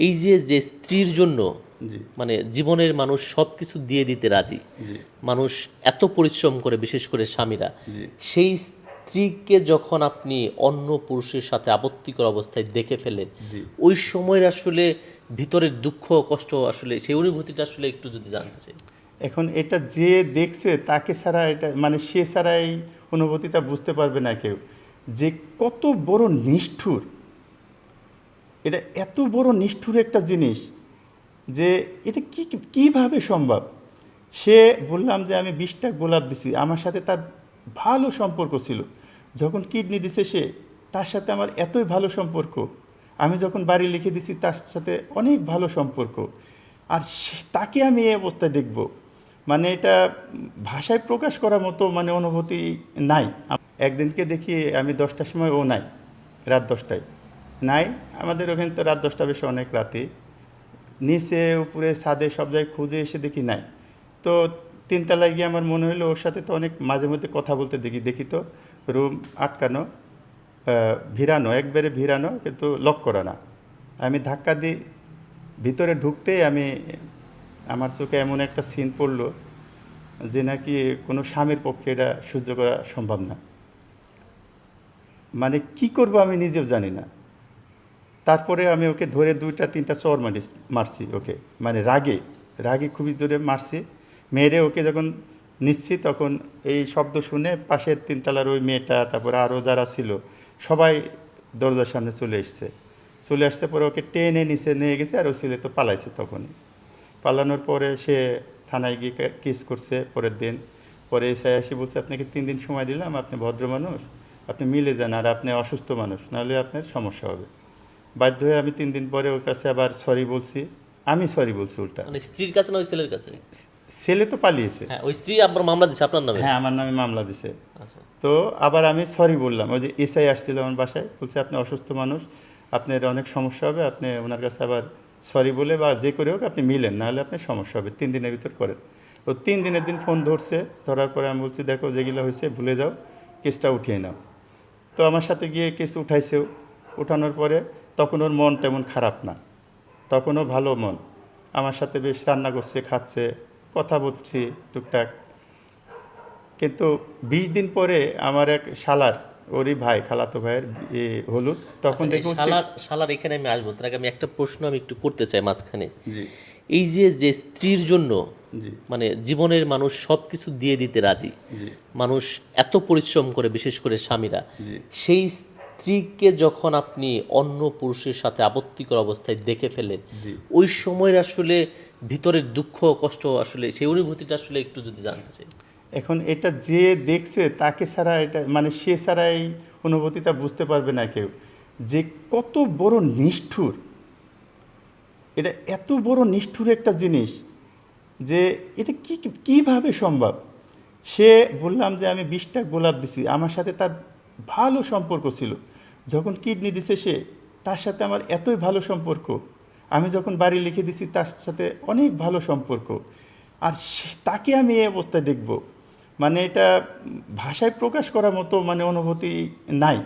এই যে যে স্ত্রীর জন্য মানে জীবনের মানুষ সব কিছু দিয়ে দিতে রাজি মানুষ এত পরিশ্রম করে বিশেষ করে স্বামীরা সেই স্ত্রীকে যখন আপনি অন্য পুরুষের সাথে আপত্তিকর অবস্থায় দেখে ফেলেন ওই সময়ের আসলে ভিতরের দুঃখ কষ্ট আসলে সেই অনুভূতিটা আসলে একটু যদি জানতে চাই। এখন এটা যে দেখছে তাকে ছাড়া এটা মানে সে ছাড়া এই অনুভূতিটা বুঝতে পারবে না কেউ। যে কত বড় নিষ্ঠুর এটা এত বড় নিষ্ঠুর একটা জিনিস যে এটা কি, কীভাবে সম্ভব? সে বললাম যে আমি বিশটা গোলাপ দিছি, আমার সাথে তার ভালো সম্পর্ক ছিল। যখন কিডনি দিছে সে, তার সাথে আমার এতই ভালো সম্পর্ক। আমি যখন বাড়ি লিখে দিছি, তার সাথে অনেক ভালো সম্পর্ক। আর তাকে আমি এই অবস্থায় দেখব। মানে এটা ভাষায় প্রকাশ করার মতো মানে অনুভূতি নাই। একদিনকে দেখি আমি দশটার সময় ও নাই, রাত দশটায়। নাই। আমাদের ওখানে তো রাত দশটা বেশি অনেক রাতে। নিচে, উপরে, ছাদে সব জায়গায় খুঁজে এসে দেখি নাই। তো তিনতলায় গিয়ে আমার মনে হলো ওর সাথে তো অনেক মাঝে মধ্যে কথা বলতে দেখি দেখি তো রুম আটকানো ভিড়ানো, একবারে ভিড়ানো, কিন্তু লক করা না। আমি ধাক্কা দিই ভিতরে ঢুকতেই আমি, আমার চোখে এমন একটা সিন পড়ল যে নাকি কোনো স্বামীর পক্ষে এটা সহ্য করা সম্ভব না। মানে কি করব আমি নিজেও জানি না। তারপরে আমি ওকে ধরে দুইটা, তিনটা চর মারি মারছি ওকে। মানে রাগে রাগে খুবই জোরে মারছি। মেরে ওকে যখন নিচ্ছি তখন এই শব্দ শুনে পাশের তিনতলার ওই মেয়েটা, তারপরে আরও যারা ছিল, সবাই দরজার সামনে চলে এসছে। চলে আসতে পরে ওকে টেনে নিচে নিয়ে গেছে আর ও ছেলে তো পালাইছে তখনই। পালানোর পরে সে থানায় গিয়ে কেস করছে পরের দিন। পরে এসে এসে বলছে, আপনাকে তিন দিন সময় দিলাম, আপনি ভদ্র মানুষ, আপনি মিলে যান আর আপনি অসুস্থ মানুষ, নাহলে আপনার সমস্যা হবে। বাধ্য হয়ে আমি তিন দিন পরে ওর কাছে আবার সরি বলছি। আমি সরি বলছি উল্টা। মানে স্ত্রীর কাছে না ওই ছেলের কাছে? ছেলে তো পালিয়েছে। হ্যাঁ ওই স্ত্রী আপনার মামলা দিচ্ছে আপনার নামে? হ্যাঁ আমার নামে মামলা দিছে। আচ্ছা। তো আবার আমি সরি বললাম। ওই যে এসআই আসছিল আমার বাসায় বলছে আপনি অসুস্থ মানুষ আপনার অনেক সমস্যা হবে আপনি ওনার কাছে আবার সরি বলে বা যে করে হোক আপনি মিলেন নাহলে আপনার সমস্যা হবে তিন দিনের ভিতর করেন। তো তিন দিনের দিন ফোন ধরছে ধরার পরে আমি বলছি দেখো যেগুলো হয়েছে ভুলে যাও কেসটা উঠিয়ে নাও। তো আমার সাথে গিয়ে কেস উঠাইছেও। উঠানোর পরে তখন ওর মন তেমন খারাপ না। তখনও ভালো মন। আমার সাথে বেশ রান্না করছে খাচ্ছে কথা বলছি টুকটাক। কিন্তু বিশ দিন পরে আমার এক শালার ওরই ভাই খালাতো ভাইয়ের এ, হলুদ তখন আচ্ছা, দেখুন শালার শালার এখানে আমি আসব। তার আগে আমি একটা প্রশ্ন আমি একটু করতে চাই মাঝখানে। জি। এই যে যে স্ত্রীর জন্য মানে জীবনের মানুষ সব কিছু দিয়ে দিতে রাজি মানুষ এত পরিশ্রম করে বিশেষ করে স্বামীরা সেই স্ত্রীকে যখন আপনি অন্য পুরুষের সাথে আপত্তিকর অবস্থায় দেখে ফেলেন ওই সময়ের আসলে ভিতরের দুঃখ কষ্ট আসলে সেই অনুভূতিটা আসলে একটু যদি জানতে চাই। এখন এটা যে দেখছে তাকে ছাড়া এটা মানে সে ছাড়া এই অনুভূতিটা বুঝতে পারবে না কেউ। যে কত বড় নিষ্ঠুর। এটা এত বড় নিষ্ঠুর একটা জিনিস যে এটা কি কীভাবে সম্ভব? সে বললাম যে আমি বিশটা গোলাপ দিছি। আমার সাথে তার ভালো সম্পর্ক ছিল। যখন কিডনি দিছে সে, তার সাথে আমার এতই ভালো সম্পর্ক। আমি যখন বাড়ি লিখে দিছি, তার সাথে অনেক ভালো সম্পর্ক। আর তাকে আমি এই অবস্থায় দেখব। মানে এটা ভাষায় প্রকাশ করার মতো মানে অনুভূতি নাই।